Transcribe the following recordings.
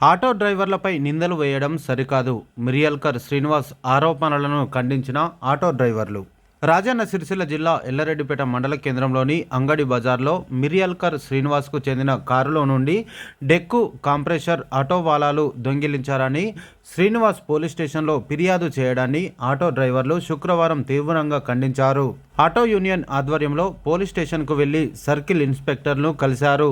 Auto డ్రైవర్లపై నిందలు వేయడం సరికాదు. మిరియల్కర్ శ్రీనివాస్ ఆరోపణలను ఖండించిన ఆటో డ్రైవర్లు. రాజన్న సిరిసిల్ల జిల్లా ఎల్లారెడ్డిపేట మండల కేంద్రంలోని అంగడి బజార్లో మిరియల్కర్ శ్రీనివాస్కు చెందిన కారులో నుండి డెక్కు కాంప్రెషర్ ఆటో వాలాలు దొంగిలించారని శ్రీనివాస్ పోలీస్ స్టేషన్లో ఫిర్యాదు చేయడాన్ని ఆటో డ్రైవర్లు శుక్రవారం తీవ్రంగా ఖండించారు. ఆటో యూనియన్ ఆధ్వర్యంలో పోలీస్ స్టేషన్కు వెళ్ళి సర్కిల్ ఇన్స్పెక్టర్ను కలిశారు.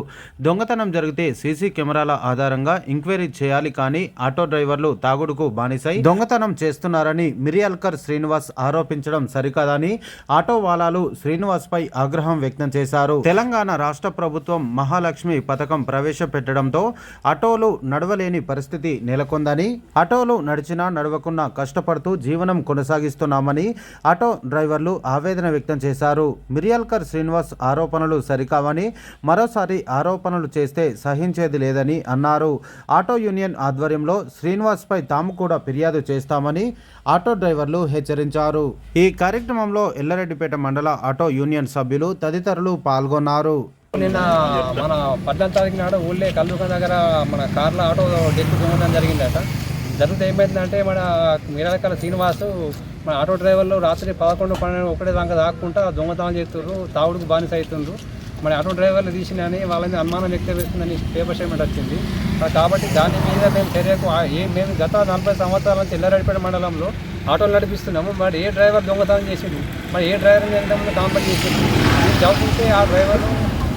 దొంగతనం జరిగితే సీసీ కెమెరాల ఆధారంగా ఎంక్వైరీ చేయాలి కానీ ఆటో డ్రైవర్లు తాగుడుకు బానిసై దొంగతనం చేస్తున్నారని మిరియాల్కర్ శ్రీనివాస్ ఆరోపించడం సరికాదని ఆటో వాలాలు శ్రీనివాస్పై ఆగ్రహం వ్యక్తం చేశారు. తెలంగాణ రాష్ట్ర ప్రభుత్వం మహాలక్ష్మి పథకం ప్రవేశపెట్టడంతో ఆటోలు నడవలేని పరిస్థితి నెలకొందని ఆటోలు నడిచినా నడవకున్నా కష్టపడుతూ జీవనం కొనసాగిస్తున్నామని ఆటో డ్రైవర్లు ఆవేదన వ్యక్తం చేశారు. మిరియాల్కర్ శ్రీనివాస్ ఆరోపణలు సరికావని మరోసారి ఆరోపణలు చేస్తే సహించేది లేదని అన్నారు. ఆటో యూనియన్ ఆధ్వర్యంలో శ్రీనివాస్పై తాము కూడా ఫిర్యాదు చేస్తామని ఆటో డ్రైవర్లు హెచ్చరించారు. ఈ కార్యక్రమంలో ఎల్లారెడ్డిపేట మండల ఆటో యూనియన్ సభ్యులు తదితరులు పాల్గొన్నారు. నిన్న మన పద్నాలుగు తారీఖు నాడు ఊళ్ళే కల్లుక దగ్గర మన కార్ల ఆటో డెక్కు జరిగిందట. జరిగితే ఏమైందంటే మన మీరకాల శ్రీనివాసు మన ఆటో డ్రైవర్లు రాత్రి పదకొండు పన్నెండు ఒకటే దాకా దాక్కుంటా దొంగతనం చేస్తున్నారు తావుడుకు బానిస అవుతుండ్రు మన ఆటో డ్రైవర్లు తీసినని వాళ్ళ మీద అనుమానం వ్యక్తపరుస్తుందని పేపర్ స్టేట్మెంట్ వచ్చింది. కాబట్టి దాని మీద మేము చర్యకు ఏ మేము గత నలభై సంవత్సరాల నుంచి ఎల్లారెడ్డిపేట మండలంలో ఆటోలు నడిపిస్తున్నాము. మరి ఏ డ్రైవర్ దొంగతనం చేసిండు? మరి ఏ డ్రైవర్ ఎంతమంది కాంపౌండ్ చేసిండు? చదువుకుంటే ఆ డ్రైవర్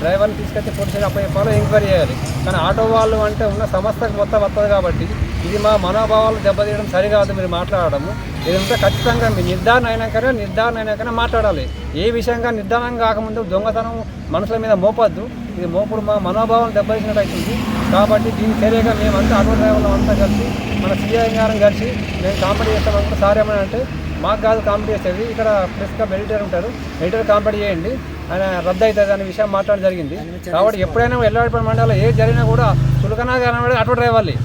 డ్రైవర్ని తీసుకొచ్చి పోలీసులు అప్పచెప్పాలో ఎంక్వైరీ చేయాలి. కానీ ఆటో వాళ్ళు అంటే ఉన్న సంస్థకు మొత్తం వస్తుంది కాబట్టి ఇది మా మనోభావాలు దెబ్బతీయడం సరికాదు మీరు మాట్లాడడము ఇదంతా ఖచ్చితంగా మీ నిర్ధారణ అయినాకనే నిర్ధారణ అయినాకనే మాట్లాడాలి. ఏ విషయంగా నిర్ధారణ కాకముందు దొంగతనం మనుషుల మీద మోపొద్దు. ఇది మోపుడు మా మనోభావం దెబ్బతీసినట్టు అవుతుంది కాబట్టి దీని చర్యగా మేమంతా ఆటో డ్రైవర్లు అంతా కలిసి మన సిఐ గారం కలిసి మేము కాంపిటీ చేస్తామనుకుంటే సార్ ఏమని అంటే మాకు కాదు కాంపిటీ చేసేది. ఇక్కడ ఫ్రెష్గా ఎడిటర్ ఉంటారు ఎడిటర్ కాంపిటీ చేయండి. ఆయన రద్దు అవుతుంది అనే విషయం మాట్లాడడం జరిగింది. కాబట్టి ఎప్పుడైనా ఎల్లవాడిపల్లి మండలంలో ఏ జరిగినా కూడా చులకనా కానీ ఆటో డ్రైవర్లే.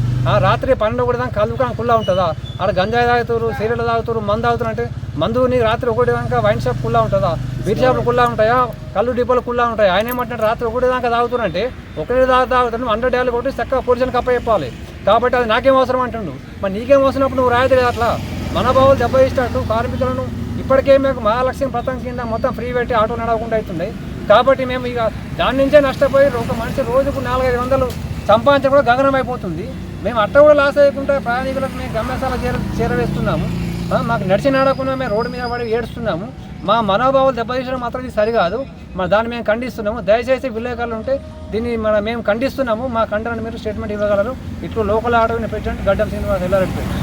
రాత్రి పన్నెండు ఒకటి దాకా కళ్ళు కానీ కుల్లా ఉంటుందా? ఆడ గంజాయి తాగుతారు సీరియల్ తాగుతారు మందు తాగుతారు అంటే మందు నీ రాత్రి ఒకటి దాకా వైన్ షాప్ కుల్లా ఉంటుందా? బీర్ షాపులు కుల్లా ఉంటాయా? కళ్ళు డిపోలు కుల్లా ఉంటాయి? ఆయన ఏమంటున్నాడు? రాత్రి ఒకటి దాకా తాగుతారంటే ఒకటి దాకా తాగుతాడు హండ్రెడ్ డాలు కొట్టి చక్కగా పొజిషన్ కప్ప చెప్పాలి. కాబట్టి అది నాకేం అవసరం అంటుండు. మరి నీకేం అవసరప్పుడు నువ్వు రాయదు కదా అట్లా? మనోభావాలు దెబ్బతీసినట్టు కార్మికులను ఇప్పటికే మేము మహాలక్ష్యం పథకం కింద మొత్తం ఫ్రీ పెట్టి ఆటో నడవకుండా అవుతుంది కాబట్టి మేము ఇక దాని నుంచే నష్టపోయి ఒక మనిషి రోజుకు నాలుగైదు వందలు సంపాదించడం కూడా గగనం అయిపోతుంది మేము అట్ట కూడా లాస్ అయ్యకుండా ప్రయాణికులకు మేము గమ్యశాల చేర చేరవేస్తున్నాము. మాకు నడిచి నడకుండా మేము రోడ్డు మీద పడి ఏడుస్తున్నాము. మా మనోభావాలు దెబ్బతీసడం మాత్రం ఇది సరికాదు. మన దాన్ని మేము ఖండిస్తున్నాము. దయచేసి విలేకరులు ఉంటే దీన్ని మన మేము ఖండిస్తున్నాము. మా ఖండనని మీరు స్టేట్మెంట్ ఇవ్వగలరు. ఇట్లు లోకల్ ఆటోని ప్రెసిడెంట్ గడ్డం శ్రీనివాస్ ఎల్లారెడ్డి